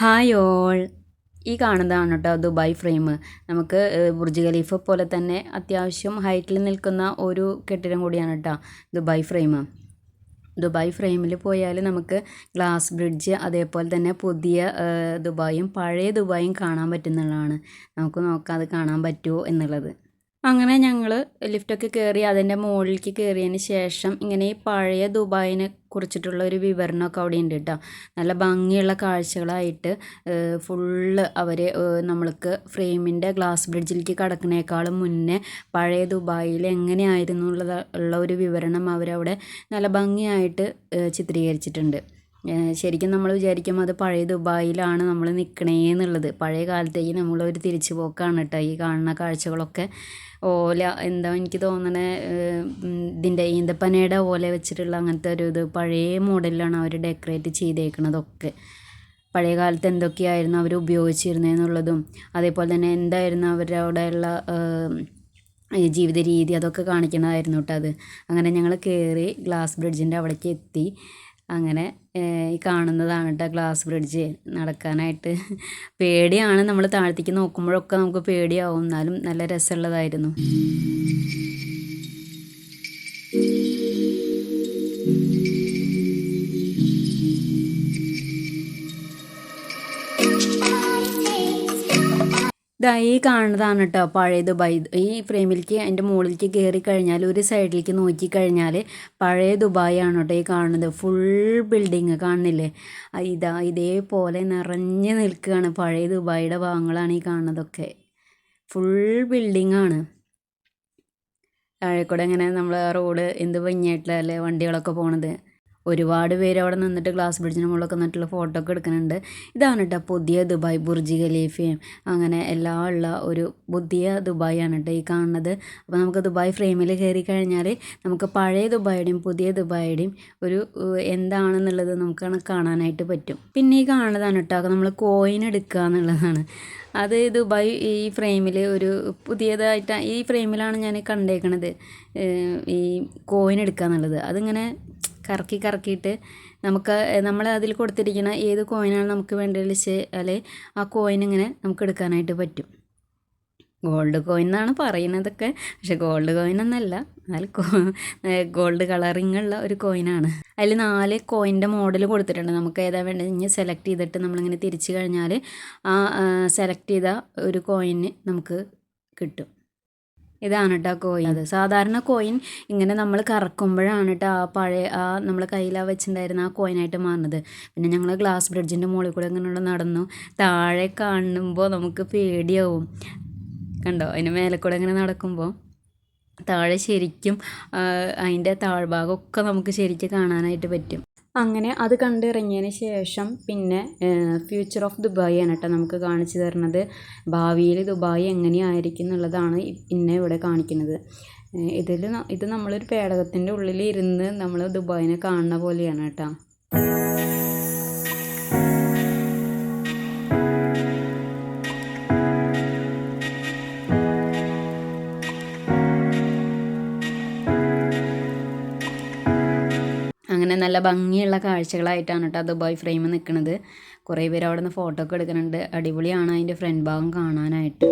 Hi all ഈ കാണുന്നതാണ് കേട്ടോ ദുബായ് ഫ്രെയിം നമുക്ക് ബുർജ് ഖലീഫ പോലെ തന്നെ അത്യാവശ്യം ഹൈറ്റിൽ നിൽക്കുന്ന ഒരു കെട്ടിടം കൂടിയാണ് കേട്ടോ ദുബായ് ഫ്രെയിം ദുബായ് ഫ്രെയിമിൽ പോയാൽ നമുക്ക് ഗ്ലാസ് ബ്രിഡ്ജ് അതേപോലെ തന്നെ പുതിയ ദുബായും പഴയ ദുബായും കാണാൻ പറ്റുന്നതാണ് നമുക്ക് നോക്കാം അത് കാണാൻ പറ്റുമോ എന്നുള്ളത്. അങ്ങനെ ഞങ്ങൾ ലിഫ്റ്റൊക്കെ കയറി അതിന്റെ മുകളിലേക്ക് കയറിയതിന് ശേഷം ഇങ്ങനെ ഈ പഴയ ദുബായിനെ കുറിച്ചിട്ടുള്ള ഒരു വിവരണമൊക്കെ അവിടെ ഉണ്ട് കേട്ടോ. നല്ല ഭംഗിയുള്ള കാഴ്ചകളായിട്ട് ഫുള്ള് അവർ നമ്മൾക്ക് ഫ്രെയിമിന്റെ ഗ്ലാസ് ബ്രിഡ്ജിലേക്ക് കടക്കുന്നേക്കാളും മുന്നേ പഴയ ദുബായിൽ എങ്ങനെയായിരുന്നു ഉള്ളത് ഉള്ള ഒരു വിവരണം അവരവിടെ നല്ല ഭംഗിയായിട്ട് ചിത്രീകരിച്ചിട്ടുണ്ട്. ശരിക്കും നമ്മൾ വിചാരിക്കും അത് പഴയ ദുബായിലാണ് നമ്മൾ നിൽക്കണേ എന്നുള്ളത്. പഴയ കാലത്തേക്ക് നമ്മളൊരു തിരിച്ചു പോക്കാണ് കേട്ടോ ഈ കാണുന്ന കാഴ്ചകളൊക്കെ. ഓല എന്താ എനിക്ക് തോന്നണേ ഇതിന്റെ ഈന്തപ്പനയുടെ ഓല വെച്ചിട്ടുള്ള അങ്ങനത്തെ ഒരു ഇത് പഴയ മോഡലിലാണ് അവർ ഡെക്കറേറ്റ് ചെയ്തേക്കുന്നതൊക്കെ പഴയ കാലത്ത് എന്തൊക്കെയായിരുന്നു അവർ ഉപയോഗിച്ചിരുന്നതെന്നുള്ളതും അതേപോലെ തന്നെ എന്തായിരുന്നു അവരുടെ ഉള്ള ജീവിത രീതി അതൊക്കെ കാണിക്കുന്നതായിരുന്നു കേട്ടോ അത്. അങ്ങനെ ഞങ്ങൾ കയറി ഗ്ലാസ് ബ്രിഡ്ജിന്റെ അവിടേക്ക് എത്തി. അങ്ങനെ ഈ കാണുന്നതാണ് കേട്ടോ ഗ്ലാസ് ബ്രിഡ്ജ് നടക്കാനായിട്ട്. പേടിയാണ് നമ്മൾ താഴത്തേക്ക് നോക്കുമ്പോഴൊക്കെ നമുക്ക് പേടിയാവും. എന്നാലും നല്ല രസമുള്ളതായിരുന്നു. ഇതാ ഈ കാണുന്നതാണ് കേട്ടോ പഴയ ദുബായ് ഈ ഫ്രെയിമിലേക്ക് അതിന്റെ മുകളിലേക്ക് കയറി കഴിഞ്ഞാൽ ഒരു സൈഡിലേക്ക് നോക്കി കഴിഞ്ഞാൽ പഴയ ദുബായ് ആണ് കേട്ടോ ഈ കാണുന്നത്. ഫുൾ ബിൽഡിങ് കാണുന്നില്ലേ? ഇതാ ഇതേപോലെ നിറഞ്ഞ് നിൽക്കുകയാണ് പഴയ ദുബായിയുടെ ഭാഗങ്ങളാണ് ഈ കാണുന്നതൊക്കെ. ഫുൾ ബിൽഡിംഗ് ആണ്. താഴെക്കൂടെ ഇങ്ങനെ നമ്മൾ റോഡ് എന്ത് ഭംഗിയായിട്ടുള്ള അല്ലേ വണ്ടികളൊക്കെ പോണത്. ഒരുപാട് പേര് അവിടെ നിന്നിട്ട് ഗ്ലാസ് ബ്രിഡ്ജിന് മുകളിലൊക്കെ നിന്നിട്ടുള്ള ഫോട്ടോ ഒക്കെ എടുക്കുന്നുണ്ട്. ഇതാണ് കേട്ടോ പുതിയ ദുബായ് ബുർജ് ഖലീഫയും. അങ്ങനെ എല്ലാം ഉള്ള ഒരു പുതിയ ദുബായ് ആണ് കേട്ടോ ഈ കാണുന്നത്. അപ്പോൾ നമുക്ക് ദുബായ് ഫ്രെയിമിൽ കയറി കഴിഞ്ഞാൽ നമുക്ക് പഴയ ദുബായുടെയും പുതിയ ദുബായുടെയും ഒരു എന്താണെന്നുള്ളത് നമുക്ക് കാണാനായിട്ട് പറ്റും. പിന്നെ ഈ കാണുന്നതാണ് കേട്ടോ നമ്മൾ കോയിൻ എടുക്കുക എന്നുള്ളതാണ്. അത് ദുബായ് ഈ ഫ്രെയിമിൽ ഒരു പുതിയതായിട്ട് ഈ ഫ്രെയിമിലാണ് ഞാൻ കണ്ടേക്കണത്. ഈ കോയിൻ എടുക്കുക എന്നുള്ളത്. അതിങ്ങനെ കറക്കി കറക്കിയിട്ട് നമുക്ക് നമ്മൾ അതിൽ കൊടുത്തിരിക്കുന്ന ഏത് കോയിനാണ് നമുക്ക് വേണ്ടത് വെച്ചാൽ ആ കോയിൻ ഇങ്ങനെ നമുക്ക് എടുക്കാനായിട്ട് പറ്റും. ഗോൾഡ് കോയിൻ എന്നാണ് പറയുന്നതൊക്കെ. പക്ഷെ ഗോൾഡ് കോയിൻ എന്നല്ല. എന്നാൽ ഗോൾഡ് കളറിങ് ഉള്ള ഒരു കോയിനാണ് അതിൽ നാല് കോയിന്റെ മോഡൽ കൊടുത്തിട്ടുണ്ട്. നമുക്ക് ഏതാ വേണ്ടത്? ഇനി സെലക്ട് ചെയ്തിട്ട് നമ്മളിങ്ങനെ തിരിച്ചു കഴിഞ്ഞാൽ ആ സെലക്ട് ചെയ്ത ഒരു കോയിന് നമുക്ക് കിട്ടും. ഇതാണ് കേട്ടോ കോയിൻ അത് സാധാരണ കോയിൻ ഇങ്ങനെ നമ്മൾ കറക്കുമ്പോഴാണ് കേട്ടോ ആ പഴയ ആ നമ്മൾ കയ്യിൽ ആ വെച്ചിട്ടുണ്ടായിരുന്ന ആ കോയിനായിട്ട് മാറുന്നത്. പിന്നെ ഞങ്ങൾ ഗ്ലാസ് ബ്രിഡ്ജിന്റെ മുകളിൽ കൂടെ ഇങ്ങനെയുള്ള നടന്നു. താഴെ കാണുമ്പോൾ നമുക്ക് പേടിയാവും. കണ്ടോ? അതിന് മേലെ കൂടെ ഇങ്ങനെ നടക്കുമ്പോൾ താഴെ ശരിക്കും അതിന്റെ താഴ്ഭാഗമൊക്കെ നമുക്ക് ശരിക്കും കാണാനായിട്ട് പറ്റും. അങ്ങനെ അത് കണ്ടിറങ്ങിയതിന് ശേഷം പിന്നെ ഫ്യൂച്ചർ ഓഫ് ദുബായ് ആണ് കേട്ടോ നമുക്ക് കാണിച്ചു തരുന്നത്. ഭാവിയിൽ ദുബായ് എങ്ങനെയായിരിക്കും എന്നുള്ളതാണ് പിന്നെ ഇവിടെ കാണിക്കുന്നത്. ഇതിൽ ഇത് നമ്മളൊരു പേടകത്തിന്റെ ഉള്ളിൽ ഇരുന്ന് നമ്മൾ ദുബായിനെ കാണുന്ന പോലെയാണ് കേട്ടോ. അങ്ങനെ നല്ല ഭംഗിയുള്ള കാഴ്ചകളായിട്ടാണ് കേട്ടോ ദുബായ് ഫ്രെയിം നിൽക്കുന്നത് കുറേ പേര് അവിടെ നിന്ന് ഫോട്ടോ ഒക്കെ എടുക്കുന്നുണ്ട്. അടിപൊളിയാണ് അതിന്റെ ഫ്രണ്ട് ഭാഗം കാണാനായിട്ട്.